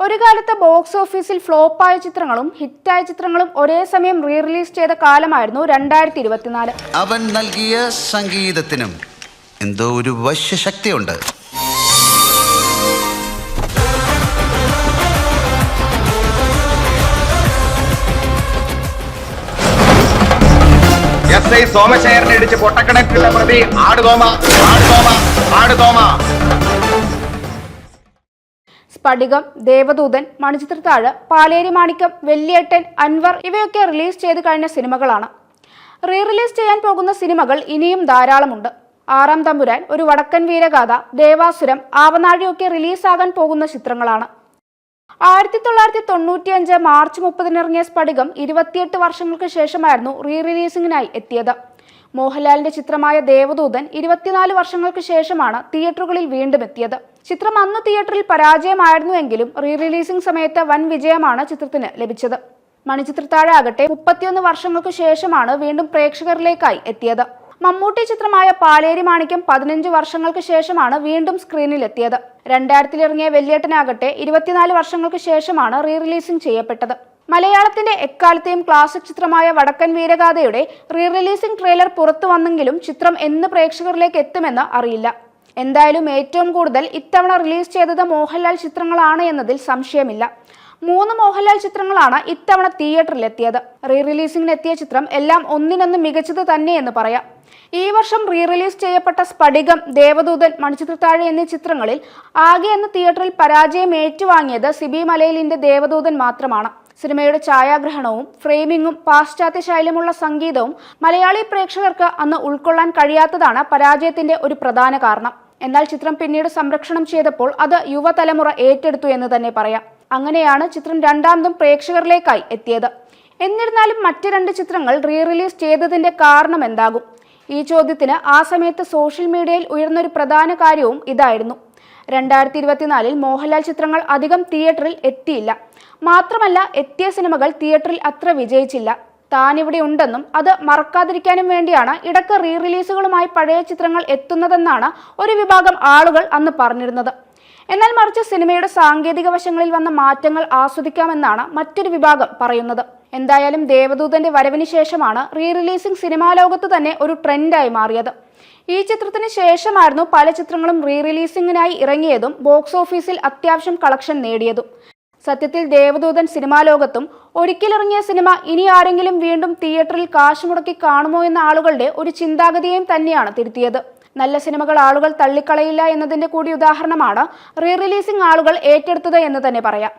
ഒരു കാലത്ത് ബോക്സ് ഓഫീസിൽ ഫ്ലോപ്പായ ചിത്രങ്ങളും ഹിറ്റായ ചിത്രങ്ങളും ഒരേ സമയം റീ റിലീസ് ചെയ്ത കാലമായിരുന്നു രണ്ടായിരത്തി ഇരുപത്തിനാല് അവൻ നൽകിയ സംഗീതത്തിനും എന്തോ ഒരു വശ്യശക്തിയുണ്ട്. എസ് ഐ സോമശേഖരനെ ഇടിച്ച് പൊട്ടക്കണക്കിലുള്ള പ്രതി ആടുതോമ ആടുതോമ ആടുതോമ. സ്ഫടികം ദേവദൂതൻ മണിച്ചിത്രത്താഴ് പാലേരി മാണിക്കം വെല്ലിയേട്ടൻ അൻവർ ഇവയൊക്കെ റിലീസ് ചെയ്ത് കഴിഞ്ഞ സിനിമകളാണ്. റീ റിലീസ് ചെയ്യാൻ പോകുന്ന സിനിമകൾ ഇനിയും ധാരാളമുണ്ട്. ആറാം തമ്പുരാൻ ഒരു വടക്കൻ വീരഗാഥ ദേവാസുരം ആവനാഴിയൊക്കെ റിലീസാകാൻ പോകുന്ന ചിത്രങ്ങളാണ്. ആയിരത്തി തൊള്ളായിരത്തി തൊണ്ണൂറ്റിയഞ്ച് മാർച്ച് മുപ്പതിനിറങ്ങിയ സ്ഫടികം ഇരുപത്തിയെട്ട് വർഷങ്ങൾക്ക് ശേഷമായിരുന്നു റീ റിലീസിംഗിനായി എത്തിയത്. മോഹൻലാലിന്റെ ചിത്രമായ ദേവദൂതൻ ഇരുപത്തിനാല് വർഷങ്ങൾക്ക് ശേഷമാണ് തിയേറ്ററുകളിൽ വീണ്ടും എത്തിയത്. ചിത്രം അന്ന് തിയേറ്ററിൽ പരാജയമായിരുന്നുവെങ്കിലും റീ റിലീസിംഗ് സമയത്ത് വൻ വിജയമാണ് ചിത്രത്തിന് ലഭിച്ചത്. മണിചിത്രത്താഴാകട്ടെ മുപ്പത്തിയൊന്ന് വർഷങ്ങൾക്ക് ശേഷമാണ് വീണ്ടും പ്രേക്ഷകരിലേക്കായി എത്തിയത്. മമ്മൂട്ടി ചിത്രമായ പാലേരി മാണിക്യം പതിനഞ്ച് വർഷങ്ങൾക്ക് ശേഷമാണ് വീണ്ടും സ്ക്രീനിൽ എത്തിയത് വെല്ലിയേട്ടനാകട്ടെ ഇറങ്ങിയ വെള്ളിയേട്ടനാകട്ടെ ഇരുപത്തിനാല് വർഷങ്ങൾക്ക് ശേഷമാണ് റീ റിലീസിംഗ് ചെയ്യപ്പെട്ടത്. മലയാളത്തിന്റെ എക്കാലത്തെയും ക്ലാസിക് ചിത്രമായ വടക്കൻ വീരഗാഥയുടെ റീ റിലീസിംഗ് ട്രെയിലർ പുറത്തു വന്നെങ്കിലും ചിത്രം എന്ന് പ്രേക്ഷകരിലേക്ക് എത്തുമെന്ന് അറിയില്ല. എന്തായാലും ഏറ്റവും കൂടുതൽ ഇത്തവണ റിലീസ് ചെയ്തത് മോഹൻലാൽ ചിത്രങ്ങളാണ് എന്നതിൽ സംശയമില്ല. മൂന്ന് മോഹൻലാൽ ചിത്രങ്ങളാണ് ഇത്തവണ തിയേറ്ററിൽ എത്തിയത് റീ റിലീസിംഗിനെത്തിയ ചിത്രം എല്ലാം ഒന്നിനൊന്ന് മികച്ചത് തന്നെയെന്ന് പറയാം. ഈ വർഷം റീ റിലീസ് ചെയ്യപ്പെട്ട സ്ഫടികം ദേവദൂതൻ മണിച്ചിത്രത്താഴ എന്നീ ചിത്രങ്ങളിൽ ആകെ എന്ന തിയേറ്ററിൽ പരാജയം ഏറ്റുവാങ്ങിയത് സിബി മലയിലിന്റെ ദേവദൂതൻ മാത്രമാണ്. സിനിമയുടെ ഛായാഗ്രഹണവും ഫ്രെയിമിങ്ങും പാശ്ചാത്യ ശൈലിയുമുള്ള സംഗീതവും മലയാളി പ്രേക്ഷകർക്ക് അന്ന് ഉൾക്കൊള്ളാൻ കഴിയാത്തതാണ് പരാജയത്തിന്റെ ഒരു പ്രധാന കാരണം. എന്നാൽ ചിത്രം പിന്നീട് സംരക്ഷണം ചെയ്തപ്പോൾ അത് യുവതലമുറ ഏറ്റെടുത്തു എന്ന് തന്നെ പറയാം. അങ്ങനെയാണ് ചിത്രം രണ്ടാമതും പ്രേക്ഷകരിലേക്കായി എത്തിയത്. എന്നിരുന്നാലും മറ്റ് രണ്ട് ചിത്രങ്ങൾ റീ റിലീസ് ചെയ്തതിന്റെ കാരണം എന്താകും? ഈ ചോദ്യത്തിന് ആ സമയത്ത് സോഷ്യൽ മീഡിയയിൽ ഉയർന്നൊരു പ്രധാന കാര്യവും ഇതായിരുന്നു. രണ്ടായിരത്തി ഇരുപത്തിനാലിൽ മോഹൻലാൽ ചിത്രങ്ങൾ അധികം തിയേറ്ററിൽ എത്തിയില്ല. മാത്രമല്ല എത്തിയ സിനിമകൾ തിയേറ്ററിൽ അത്ര വിജയിച്ചില്ല. താനിവിടെ ഉണ്ടെന്നും അത് മറക്കാതിരിക്കാനും വേണ്ടിയാണ് ഇടയ്ക്ക് റീ റിലീസുകളുമായി പഴയ ചിത്രങ്ങൾ എത്തുന്നതെന്നാണ് ഒരു വിഭാഗം ആളുകൾ അന്ന് പറഞ്ഞിരുന്നത്. എന്നാൽ മറിച്ച് സിനിമയുടെ സാങ്കേതിക വശങ്ങളിൽ വന്ന മാറ്റങ്ങൾ ആസ്വദിക്കാമെന്നാണ് മറ്റൊരു വിഭാഗം പറയുന്നത്. എന്തായാലും ദേവദൂതന്റെ വരവിന് ശേഷമാണ് റീ റിലീസിംഗ് സിനിമാ ലോകത്ത് തന്നെ ഒരു ട്രെൻഡായി മാറിയത്. ഈ ചിത്രത്തിന് ശേഷമായിരുന്നു പല ചിത്രങ്ങളും റീ റിലീസിംഗിനായി ഇറങ്ങിയതും ബോക്സ് ഓഫീസിൽ അത്യാവശ്യം കളക്ഷൻ നേടിയതും. സത്യത്തിൽ ദേവദൂതൻ സിനിമാ ലോകത്തും ഒരിക്കലിറങ്ങിയ സിനിമ ഇനി ആരെങ്കിലും വീണ്ടും തിയേറ്ററിൽ കാശ് മുടക്കി കാണുമോ എന്ന ആളുകളുടെ ഒരു ചിന്താഗതിയെയും തന്നെയാണ് തിരുത്തിയത്. നല്ല സിനിമകൾ ആളുകൾ തള്ളിക്കളയില്ല എന്നതിന്റെ കൂടി ഉദാഹരണമാണ് റീ റിലീസിംഗ് ആളുകൾ ഏറ്റെടുത്തത് എന്ന് തന്നെ പറയാം.